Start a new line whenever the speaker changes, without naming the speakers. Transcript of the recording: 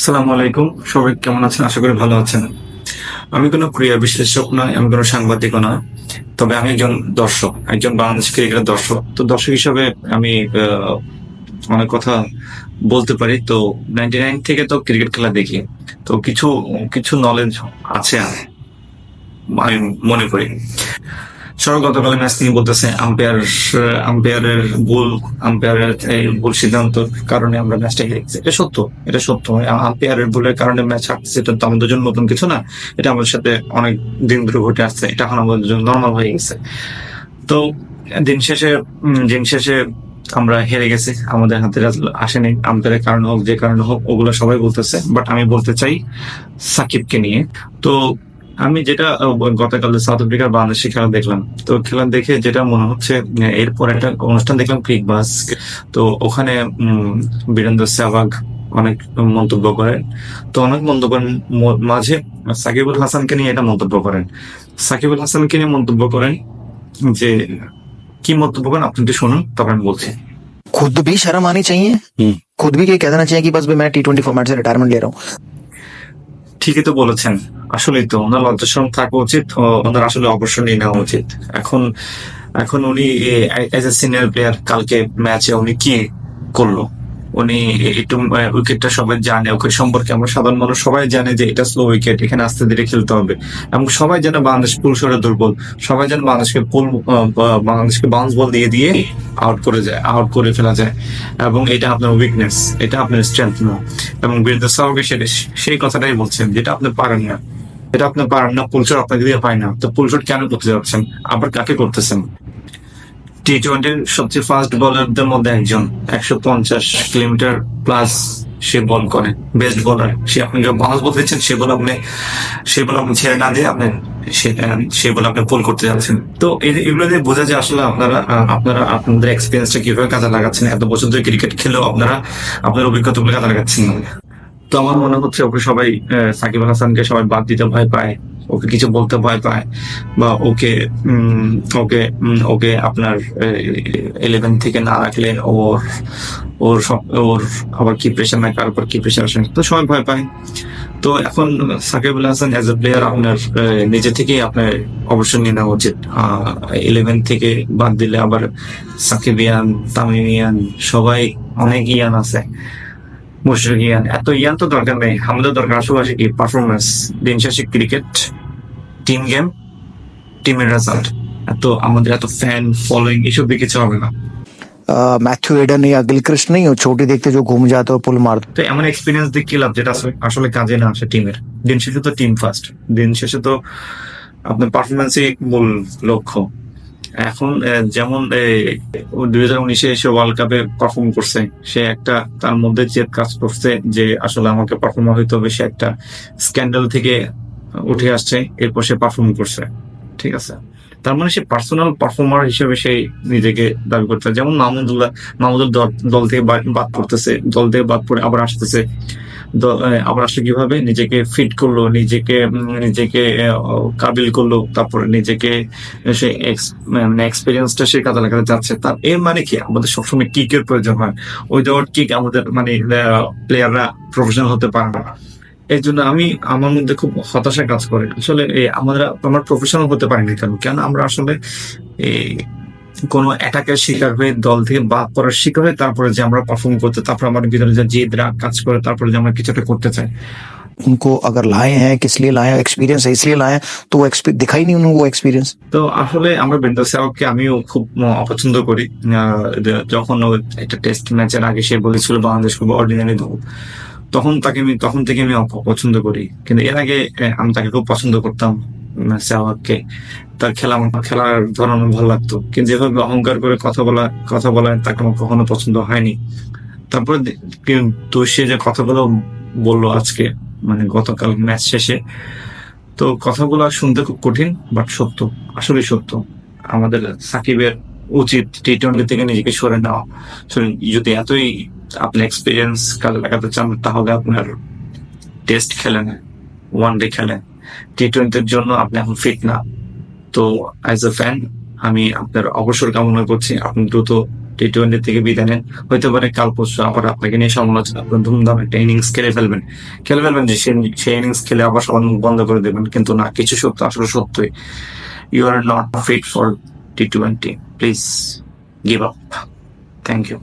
আসসালামু আলাইকুম। সবাই কেমন আছেন? আশা করি ভালো আছেন। আমি কোনো ক্রীড়া বিশ্লেষক নয় আমি কোনো সাংবাদিকও নয় তবে আমি একজন দর্শক, একজন বাংলাদেশ ক্রিকেটের দর্শক। তো দর্শক হিসাবে আমি অনেক কথা বলতে পারি। তো নাইনটি নাইন থেকে তো ক্রিকেট খেলা দেখি। তো কিছু কিছু নলেজ আছে, আমি মনে করি। গতকাল ম্যাচ বলতেছে আম্পায়ার, আম্পায়ারের ভুল আম্পায়ারের ভুল সিদ্ধান্তর কারণে আমরা ম্যাচটা হেরে গেছি। এটা সত্য এটা সত্য। আম্পায়ারের ভুলের কারণে ম্যাচ হারতেছে, এটা তো আমাদের জন্য নতুন কিছু না, এটা আমাদের সাথে অনেক দিন ধরে ঘটে আসছে, এটা এখন আমাদের জন্য নর্মাল হয়ে গেছে। তো দিন শেষে দিন শেষে আমরা হেরে গেছি, আমাদের হাতে আসেনি, আম্পায়ারের কারণে হোক, যে কারণে হোক, ওগুলো সবাই বলতেছে বাট আমি বলতে চাই সাকিবকে নিয়ে। তো আমি যেটা আহ, গতকাল সাউথ আফ্রিকার বাংলাদেশের খেলা দেখলাম তো খেলা দেখে যেটা মনে হচ্ছে আহ, এরপর একটা অনুষ্ঠান দেখলাম ক্রিক বাস তো ওখানে উম, বীরেন্দ্র সেহবাগ অনেক মন্তব্য করেন তো অনেক মন্তব্যের ম- মাঝে সাকিবুল হাসানকে নিয়ে এটা মন্তব্য করেন সাকিবুল হাসানকে নিয়ে মন্তব্য করেন যে কি মন্তব্য করেন আপনি একটু শুনুন তবে আমি বলছি
खुद भी शर्म आनी चाहिए खुद भी ये कह देना चाहिए कि बस भी मैं टी ट्वेंटी फॉर्मेट से रिटायरमेंट ले रहा हूँ
ঠিকই তো বলেছেন। আসলেই তো ওনার লজ্জাশরম থাকা উচিত ওনার আসলে অবসর নিয়ে নেওয়া উচিত। এখন এখন উনি এজ এ সিনিয়র প্লেয়ার কালকে ম্যাচে উনি কি করল? উনি একটু উইকেটটা সবাই জানে উইকেট সম্পর্কে আমরা সাধারণ মানুষ সবাই জানে যে এটা স্লো উইকেট এখানে আস্তে ধীরে খেলতে হবে। এবং সবাই জানে বাংলাদেশ পুরুষরা দুর্বল, সবাই জানে বাংলাদেশকে পুল বাংলাদেশকে বাউন্স বল দিয়ে দিয়ে আউট করে যায় আউট করে ফেলা যায়। এবং এটা আপনার উইকনেস এটা আপনার স্ট্রেংথ না। এবং বীরেন্দ্র সাহকে সেটা সেই কথাটাই বলছেন, যেটা আপনি পারেন না। এটা আপনি পারেন না পুলশট আপনাকে দিয়ে পায় না। তো পুলশট কেন করতে যাচ্ছেন? আবার কাকে করতেছেন? টি টোয়েন্টির সবচেয়ে ফাস্ট বোলারদের মধ্যে একজন, একশো পঞ্চাশ কিলোমিটার প্লাস সে বল করে বেস্ট বোলার সে আপনি যখন বাউন্স বল দিচ্ছেন, সে বল আপনি, সে আপনি ছেড়ে না দিয়ে আপনি সে- বল আপনি পুল করতে যাচ্ছেন। তো এগুলো দিয়ে বোঝা যায় আসলে আপনারা আপনারা, আপনাদের এক্সপিরিয়েন্সটা কীভাবে কাজে লাগাচ্ছেন, এত বছর ধরে ক্রিকেট খেলেও আপনারা আপনার অভিজ্ঞতাগুলো কাজে লাগাচ্ছেন? তো আমার মনে হচ্ছে ওকে সবাই সাকিব হাসানকে সবাই বাদ দিতে ভয় পায়। ওকে কিছু বলতে ভয় পায় বা ওকে ওকে ওকে আপনার ইলেভেন থেকে না রাখলে ওর ওর ওর আবার কি প্রেশার না কার কি প্রেশার আসে, তো সবাই ভয় পায়। তো এখন Shakib Al Hasan as a player আপনার নিজে থেকেই আপনার অবসর নিয়ে নেওয়া উচিত। ইলেভেন থেকে বাদ দিলে আবার সাকিব ইয়ান, তামিম ইয়ান, সবাই অনেক ইয়ান আছে। মুশরিক ইয়ান, এত ইয়ান তো দরকার নেই। আমাদের দরকার আছে কি? পারফরমেন্স দিন শেষে ক্রিকেট টিম গেম টিমের রেজাল্ট এত আমাদের এত ফ্যান ফলোইং এসব দিয়ে কিছু হবে না
मैथ्यू एडन या गिलक्रिस्ट नहीं हो छोटी देखते जो घूम जाते और पुल मार
তো এমন এক্সপিরিয়েন্স দিয়ে কি লাভ যেটা আসলে- আসলে কাজে না আসে টিমের দিন শেষে তো টিম ফার্স্ট দিন শেষে তো আপনার পারফরমেন্সই মূল লক্ষ্য এখন আহ, যেমন দুই হাজার উনিশে এসে ওয়ার্ল্ড কাপে পারফর্ম করছে সে একটা তার মধ্যে যে কাজ করছে যে আসলে আমাকে পারফর্মার হইতে হবে সে একটা স্ক্যান্ডাল থেকে উঠে আসছে, এরপর সে পারফর্ম করছে, ঠিক আছে? তার মানে সে পার্সোনাল পারফর্মার হিসেবে সে নিজেকে দাবি করতে যেমন মাহমুদুল্লাহ, মাহমুদুল দল থেকে বাদ পড়তেছে, দল থেকে বাদ পড়ে আবার আসতেছে। আবার আসলে কীভাবে? নিজেকে ফিট করল, নিজেকে নিজেকে কাবিল করল, তারপরে নিজেকে সে মানে এক্সপিরিয়েন্সটা সে কাজে লাগাতে যাচ্ছে তার, এর মানে কি? আমাদের সবসময় কিকের প্রয়োজন হয়। ওই দেওয়ার কিক আমাদের মানে প্লেয়াররা প্রফেশনাল হতে পারে না। এই জন্য আমি আমার মধ্যে খুব হতাশা কাজ করে আসলে এই আমরা আমরা প্রফেশনাল হতে পারিনি কেন কেন আমরা আসলে এই কোনো অ্যাটাকের শিকার হয়ে দল থেকে বাদ পড়ার শিকার হয়ে তারপরে যে আমরা পারফর্ম করতে তারপর আমার ভিতরে যে জেদ রাগ কাজ করে তারপরে যে আমরা কিছুটা করতে চাই
उनको अगर लाए हैं किस लिए लाए हैं एक्सपीरियंस है इसलिए लाए हैं तो वो एक्सपी- दिखाई नहीं उन्होंने वो एक्सपीरियंस
তো আসলে আমরা বেন্দার সাহকে আমিও খুব আহ, অপছন্দ করি আহ, যে- যখন ও একটা টেস্ট ম্যাচের আগে সে বলেছিল বাংলাদেশ খুব অর্ডিনারি দল তখন তাকে আমি তখন থেকে আমি পছন্দ করি। কিন্তু এর আগে আমি তাকে খুব পছন্দ করতাম সাহকে তার খেলা আমার খেলার ধরন ভালো লাগতো। কিন্তু যেভাবে অহংকার করে কথা বলা কথা বলা তাকে আমার কখনো পছন্দ হয়নি। তারপরে কিন্তু সে যে কথাগুলো বলল আজকে মানে গতকাল ম্যাচ শেষে, তো কথাগুলো শুনতে খুব কঠিন বাট সত্য। আসলে সত্য। আমাদের সাকিবের উচিত টি টোয়েন্টি থেকে নিজেকে সরে নেওয়া। যদি এতই আপনি এক্সপিরিয়েন্স কাজে লাগাতে চান তাহলে আপনার টেস্ট খেলেন ওয়ান ডে খেলেন। টি টোয়েন্টির জন্য আপনি এখন ফিট না। তো অ্যাজ এ ফ্যান আমি আপনার অবসর কামনা করছি। আপনি দ্রুত টি টোয়েন্টি থেকে বিদায় নেন। হইতে পারে কাল পরশু আবার আপনাকে নিয়ে সমালোচনা করবেন, ধুমধাম একটা ইনিংস খেলে ফেলবেন। খেলে ফেলবেন যে সেই ইনিংস খেলে আবার মুখ বন্ধ করে দেবেন। কিন্তু না কিছু সত্য আসলে সত্যই। You are not fit for T twenty please give up thank you